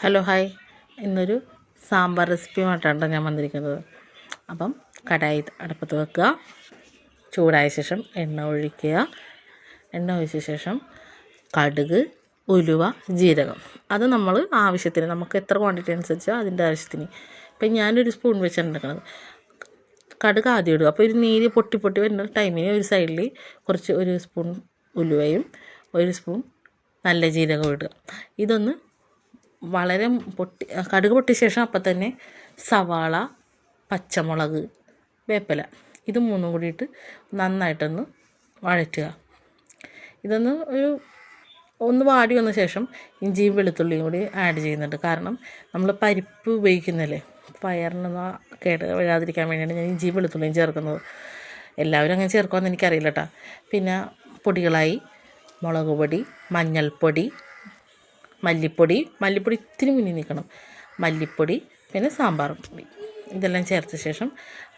Hello hi. ഇന്നൊരു സാമ്പാർ റെസിപ്പിയുമായിട്ടാണ് ഞാൻ വന്നിരിക്കുന്നത്. അപ്പം കടായി അടുപ്പത്ത് വെക്കുക. ചൂടായ ശേഷം എണ്ണ ഒഴിക്കുക. എണ്ണ ഒഴിച്ച ശേഷം കടുക് ഉലുവ ജീരകം. അത് നമ്മൾ ആവശ്യത്തിന് നമുക്ക് എത്ര ക്വാണ്ടിറ്റി അനുസരിച്ചോ അതിന്റെ ആവശ്യത്തിന്. ഇപ്പം ഞാനൊരു സ്പൂൺ വെച്ചാണ് ഉണ്ടാക്കുന്നത് കടുക് ആദ്യം ഇടുക. അപ്പോൾ ഒരു നീര് പൊട്ടി പൊട്ടി വരുന്ന ടൈമിന് ഒരു സൈഡിൽ കുറച്ച് ഒരു സ്പൂൺ ഉലുവയും ഒരു സ്പൂൺ നല്ല ജീരകം ഇടുക. ഇതൊന്ന് വളരെ പൊട്ടി കടുക് പൊട്ടിയ ശേഷം അപ്പം തന്നെ സവാള പച്ചമുളക് വേപ്പില ഇത് മൂന്നും കൂടിയിട്ട് നന്നായിട്ടൊന്ന് വഴറ്റുക. ഇതൊന്ന് ഒരു ഒന്ന് വാടി വന്ന ശേഷം ഇഞ്ചിയും വെളുത്തുള്ളിയും കൂടി ആഡ് ചെയ്യുന്നുണ്ട്. കാരണം നമ്മൾ പരിപ്പ് ഉപയോഗിക്കുന്നല്ലേ? പയറിനൊന്നും കേട് വരാതിരിക്കാൻ വേണ്ടിയാണ് ഞാൻ ഇഞ്ചിയും വെളുത്തുള്ളിയും ചേർക്കുന്നത്. എല്ലാവരും അങ്ങനെ ചേർക്കുമെന്ന് എനിക്കറിയില്ല കേട്ടോ പിന്നെ പൊടികളായി മുളക് പൊടി മഞ്ഞൾപ്പൊടി മല്ലിപ്പൊടി മല്ലിപ്പൊടി ഇത്തിരി മുന്നിൽ നിൽക്കണം. മല്ലിപ്പൊടി പിന്നെ സാമ്പാർ പൊടി. ഇതെല്ലാം ചേർത്ത ശേഷം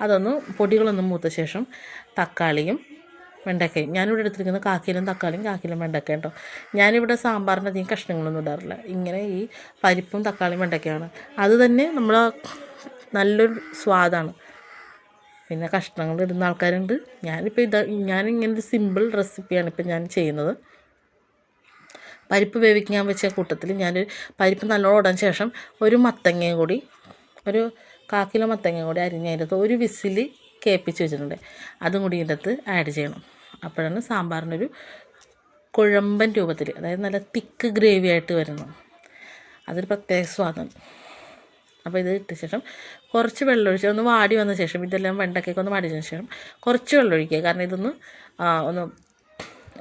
അതൊന്ന് പൊടികളൊന്നും മൂത്ത ശേഷം തക്കാളിയും വെണ്ടക്കയും. ഞാനിവിടെ എടുത്തിരിക്കുന്ന കാക്കയിലും തക്കാളിയും കാക്കയിലും വെണ്ടക്കയും കേട്ടോ ഞാനിവിടെ സാമ്പാറിന്റെ അധികം കഷ്ണങ്ങളൊന്നും ഇടാറില്ല. ഇങ്ങനെ ഈ പരിപ്പും തക്കാളിയും വെണ്ടക്കയാണ് അത് തന്നെ നമ്മൾ നല്ലൊരു സ്വാദാണ്. പിന്നെ കഷ്ണങ്ങൾ ഇടുന്ന ആൾക്കാരുണ്ട്. ഞാനിപ്പോൾ ഇതാ ഞാനിങ്ങനെ സിമ്പിൾ റെസിപ്പിയാണ് ഇപ്പം ഞാൻ ചെയ്യുന്നത്. പരിപ്പ് വേവിക്കാൻ വെച്ച കൂട്ടത്തിൽ ഞാൻ പരിപ്പ് നല്ലോണം ഉടൻ ശേഷം ഒരു മത്തങ്ങയും കൂടി ഒരു കാ കിലോ മത്തങ്ങയും കൂടി അരിഞ്ഞതിന്റെ ഒരു വിസിൽ കേൾപ്പിച്ച് വെച്ചിട്ടുണ്ട്. അതും കൂടി ഇതിന്റെ അകത്ത് ആഡ് ചെയ്യണം. അപ്പോഴാണ് സാമ്പാറിനൊരു കുഴമ്പൻ രൂപത്തിൽ അതായത് നല്ല തിക്ക് ഗ്രേവി ആയിട്ട് വരുന്നത്. അതൊരു പ്രത്യേക സ്വാദാണ് അപ്പോൾ ഇത് ഇട്ട ശേഷം കുറച്ച് വെള്ളം ഒഴിച്ച് ഒന്ന് വാടി വന്ന ശേഷം ഇതെല്ലാം വെണ്ടക്കൊക്കെ ഒന്ന് വാടിയതിന് ശേഷം കുറച്ച് വെള്ളം ഒഴിക്കുക. കാരണം ഇതൊന്ന് ഒന്ന്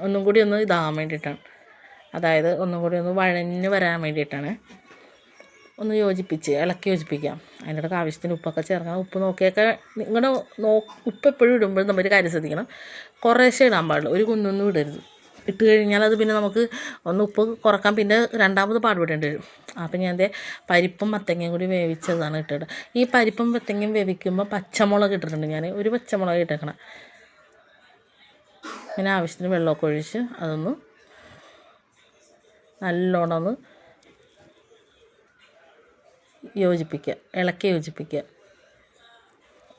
ഒന്നും കൂടി ഒന്ന് ഇതാകാൻ വേണ്ടിയിട്ടാണ്. അതായത് ഒന്നും കൂടി ഒന്ന് വഴഞ്ഞ് വരാൻ വേണ്ടിയിട്ടാണ്. ഒന്ന് യോജിപ്പിച്ച് ഇളക്കി യോജിപ്പിക്കാം. അതിന്റെ ഇടയ്ക്ക് ആവശ്യത്തിന് ഉപ്പൊക്കെ ചേർക്കണം. ഉപ്പ് നോക്കിയൊക്കെ നിങ്ങളുടെ നോ ഉപ്പ് എപ്പോഴും ഇടുമ്പോൾ നമ്മൾ ഒരു കാര്യം ശ്രദ്ധിക്കണം. കുറേശ്ശേ ഇടാൻ പാടുള്ളൂ ഒരു കുന്നൊന്നും ഇടരുത്. ഇട്ട് കഴിഞ്ഞാൽ അത് പിന്നെ നമുക്ക് ഒന്ന് ഉപ്പ് കുറയ്ക്കാൻ പിന്നെ രണ്ടാമത് പാടുപെടേണ്ടി വരും. അപ്പം ഞാൻ എന്റെ പരിപ്പും മത്തങ്ങയും കൂടി വേവിച്ചതാണ് ഇട്ടിട്ട് ഈ പരിപ്പും മത്തങ്ങയും വേവിക്കുമ്പോൾ പച്ചമുളക് ഇട്ടിട്ടുണ്ട് ഞാൻ. ഒരു പച്ചമുളക് ഇട്ടേക്കണം. പിന്നെ ആവശ്യത്തിന് വെള്ളമൊക്കെ ഒഴിച്ച് അതൊന്ന് നല്ലോണം ഒന്ന് യോജിപ്പിക്കുക ഇളക്കി യോജിപ്പിക്കുക.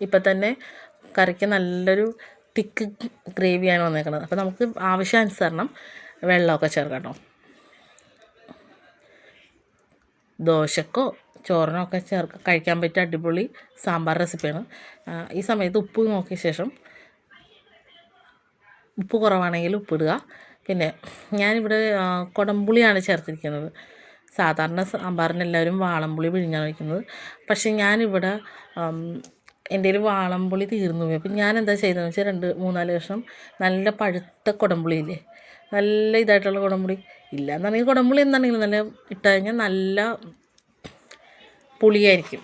ഇപ്പം തന്നെ കറിക്ക് നല്ലൊരു തിക്ക് ഗ്രേവിയാണ് വന്നേക്കുന്നത് അപ്പോൾ നമുക്ക് ആവശ്യാനുസരണം വെള്ളമൊക്കെ ചേർക്കണം ദോശക്കോ ചോറിനോ ഒക്കെ ചേർക്ക കഴിക്കാൻ പറ്റിയ അടിപൊളി സാമ്പാർ റെസിപ്പിയാണ്. ഈ സമയത്ത് ഉപ്പ് നോക്കിയ ശേഷം ഉപ്പ് കുറവാണെങ്കിൽ ഉപ്പിടുക പിന്നെ ഞാനിവിടെ കുടംപുളിയാണ് ചേർത്തിരിക്കുന്നത്. സാധാരണ സാമ്പാറിന് എല്ലാവരും വാളംപുളി പിഴിഞ്ഞാണ് വയ്ക്കുന്നത്. പക്ഷേ ഞാനിവിടെ എന്റെ ഒരു വാളംപുളി തീർന്നു പോയി. അപ്പം ഞാൻ എന്താ ചെയ്തതെന്ന് വെച്ചാൽ രണ്ട് മൂന്നാൽ വർഷം നല്ല പഴുത്ത കുടംപുളിയില്ലേ നല്ല ഇതായിട്ടുള്ള കുടംപുളി. ഇല്ല എന്നുണ്ടെങ്കിൽ കുടംപുളി എന്താണെങ്കിലും നല്ല ഇട്ട് കഴിഞ്ഞാൽ നല്ല പുളിയായിരിക്കും.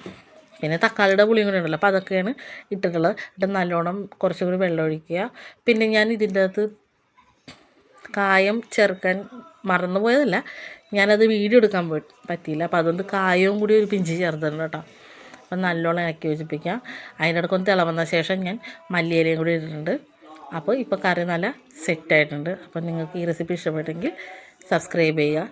പിന്നെ തക്കാളിയുടെ പുളിയും കൂടെ ഉണ്ടല്ലോ. അപ്പോൾ അതൊക്കെയാണ് ഇട്ടിട്ടുള്ളത്. ഇട്ട് നല്ലോണം കുറച്ചും കൂടി വെള്ളം ഒഴിക്കുക. പിന്നെ ഞാൻ ഇതിന്റെ അകത്ത് കായം ചേർക്കാൻ മറന്നുപോയതല്ല ഞാനത് വീഡിയോ എടുക്കാൻ പോയി പറ്റിയില്ല. അപ്പോൾ അതുകൊണ്ട് കായവും കൂടി ഒരു പിഞ്ച് ചേർത്തിട്ടുണ്ട് കേട്ടോ. അപ്പം നല്ലോണം ഇളക്കി യോജിപ്പിക്കാം അതിന്റെ ഇടയ്ക്കൊന്ന് തിളവന്ന ശേഷം ഞാൻ മല്ലിയിലയും കൂടി ഇട്ടിട്ടുണ്ട്. അപ്പോൾ ഇപ്പോൾ കറി നല്ല സെറ്റായിട്ടുണ്ട് അപ്പോൾ നിങ്ങൾക്ക് ഈ റെസിപ്പി ഇഷ്ടപ്പെട്ടെങ്കിൽ സബ്സ്ക്രൈബ് ചെയ്യുക.